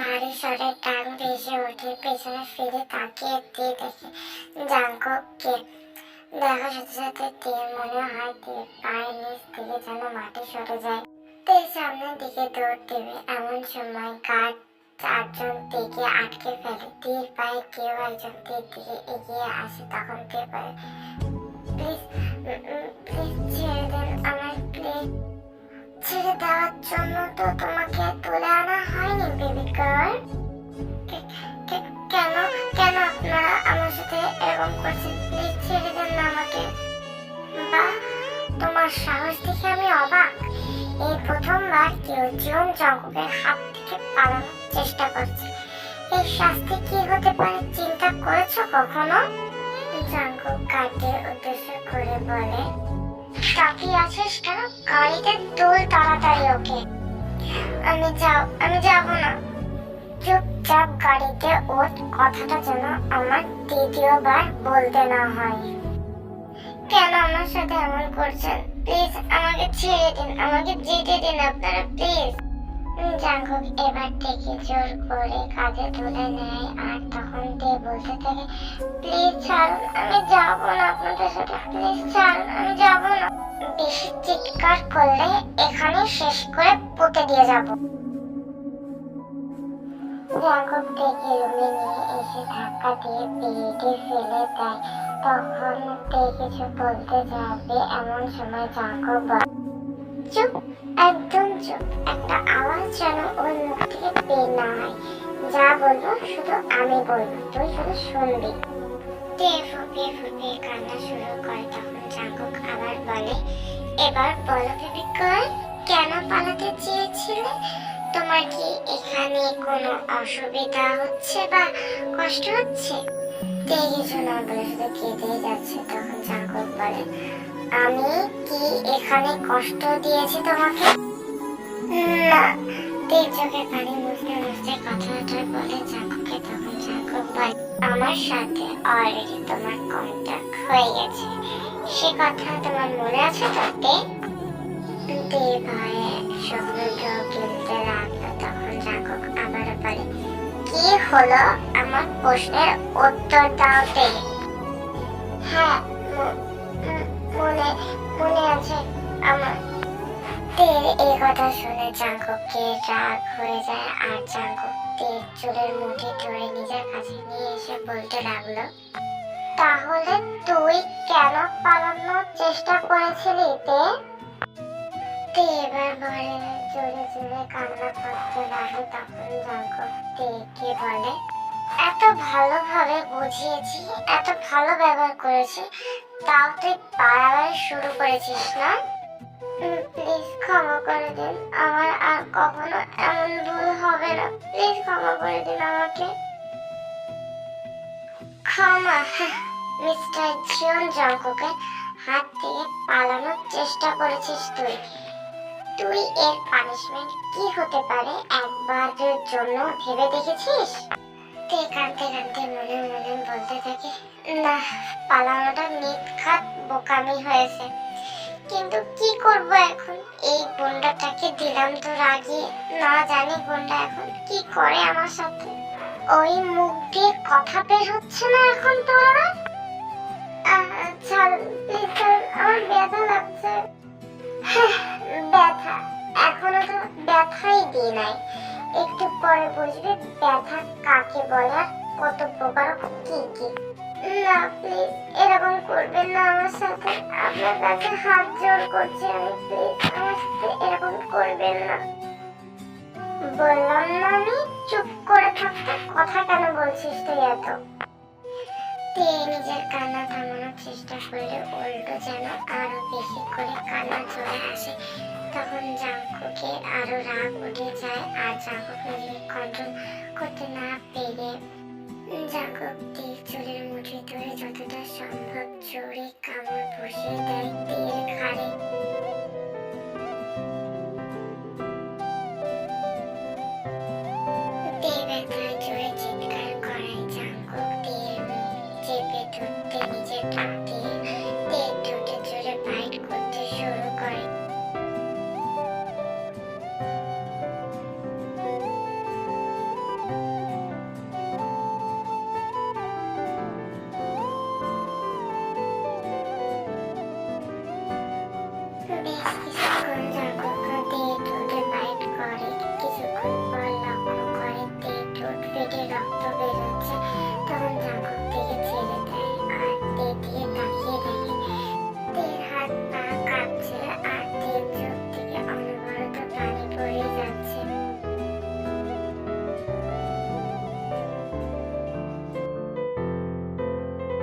ভারী স্বরের ডাক ভেসে ওঠে পেছনে ফিরে তাকিয়ে দিয়ে দেখে জাঙ্ককে দেখার সাথে সাথে তে মনে হয় তে পায়ের নিচ থেকে যেন মাটি সরে যায়। তে সামনের দিকে দৌড় দেবে এমন সময় গার্ড চারজন তেকে আটকে ফেলে। তীর পায়ে কেউ একজন তীর দিকে এগিয়ে আসে, তখন তে বলে প্লিজ প্লিজ ছেড়ে দেওয়ার জন্য তো তোমাকে তুলে আনা হয়নি বেবি গার্ল কেন কেন আপনারা আমার সাথে এরকম করছেন? প্লিজ ছেড়ে দেন না আমাকে। বা, তোমার সাহস দেখে আমি অবাক। এই প্রথমবার কেউ জীবন জগতের হাত থেকে পালানোর চেষ্টা করছে। এই শাস্তি কি হতে পারে চিন্তা করেছ কখনো? জাঙ্গু কাঠের উদ্দেশ্য করে বলে তাকিয়ে আছিস কেন? গাড়িতে তোল তাড়াতাড়ি ওকে। আমি যাব আমি যাব না। চুপচাপ গাড়িতে ওর কথাটা যেন আমার দ্বিতীয়বার বলতে না হয়। কেন আমার সাথে এমন করছেন? প্লিজ, আমাকে ছেড়ে দিন, আমাকে যেতে দিন আপনারা, প্লিজ। জাঙ্গক এবার থেকে জোর করে কাঁধে তুলে নেয়, আর তখন তে বলতে থাকে, প্লিজ ছাড়ুন, আমি যাব না আপনাদের সাথে, প্লিজ ছাড়ুন, আমি যাব না। চিৎকার করলে এখানে শেষ করে পুঁতে দিয়ে যাব। জাঙ্গক থেকে এসে ধাক্কা দিয়ে ফেলে দেয়। তখন কিছু বলতে যাবে এমন সময় চুপ, একদম চুপ। একটা আওয়াজ যেন ওর মুখ থেকে না হয় যা বলব শুধু আমি বলব, তুই শুধু শুনবি। ফুপিয়ে ফুপিয়ে কান্না শুরু করে, তখন জাঙ্কুক আবার বলে এবার বলো বেবি কেন পালাতে চেয়েছিলে? তোমার কি এখানে কোনো অসুবিধা হচ্ছে বা কষ্ট হচ্ছে? কিছু না বলে শুধু কেঁদেই যাচ্ছে তখন জাঙ্কুক বলে আমি কি এখানে কষ্ট দিয়েছি তোমাকে? না তীর চোখে পানি মুছতে মুছতে কথাটা বলে জাঙ্কুকে তখন জাঙ্কুক বলে আমার সাথে অলরেডি তোমার কন্ট্যাক্ট হয়ে গেছে। সে কথা তোমার মনে আছে তো তে ভয়ে সমুদ্র গিলতে লাগল, তখন জাঙ্কুক আবারও বলে কি হলো? আমার প্রশ্নের উত্তর দাও তে। হ্যাঁ মনে মনে আছে আমার। তের এই কথা শুনে জাঙ্কুককে রাগ হয়ে যায়, আর জাঙ্কুক তের চুলের মুঠি ধরে নিজের কাছে নিয়ে এসে বলতে লাগল তাহলে তুই কেন পালানোর চেষ্টা করেছিলি তে? তে এবার ভরে জোরে জোরে কান্না করতে লাগে, তখন জাঙ্কুক তেকে বলে? এত ভালোভাবে বুঝিয়েছি, এত ভালো ব্যবহার করেছি, তাও তুই বাড়াবাড়ি শুরু করেছিস না? প্লিজ ক্ষমা করে দিন, আমার আর কখনো এমন ভুল হবে না। প্লিজ ক্ষমা করে দিন আমাকে। ক্ষমা মিস্টার জিয়ন জঙ্কুকে হাত থেকে পালানোর চেষ্টা করেছিস তুই। তুই এর পানিশমেন্ট কি হতে পারে একবারের জন্য ভেবে দেখেছিস? তে কাঁদতে কাঁদতে মনে মনে বলতে থাকে, না, পালানোটা নিখাত বোকামি হয়েছে। কিন্তু কি করব এখন? এই গুন্ডাটাকে দিলাম তো রাগিয়ে। না জানি গুন্ডা এখন কি করে আমার সাথে। ওই মুখ দিয়ে কথা বের হচ্ছে না এখন তোরা ছাড় প্লিজ আমার ব্যথা লাগছে। হ্যাঁ, ব্যথা। এখনও তো ব্যথাই দিই নাই। একটু পরে বুঝবে ব্যথা কাকে বলে কত প্রকার কি কি। না প্লিজ এরকম করবেন না আমার সাথে। আপনার কাছে হাত জোর করছি আমি প্লিজ আমার সাথে এরকম করবেন না। বললাম না আমি চুপ করে থাকতে কথা কেন বলছিস তুই এত? নিজের কান্না থামানোর চেষ্টা করলে উল্টো যেন আরও বেশি করে কান্না চলে আসে। তখন জাঙ্কুকে আরও রাগ উঠে যায় আর জাঙ্কুক নিজেকে কন্ট্রোল করতে না পেরে জাঙ্কুক তীর চুলের মুঠি ধরে যতটা সম্ভব জোরে কামড় বসিয়ে দেয়।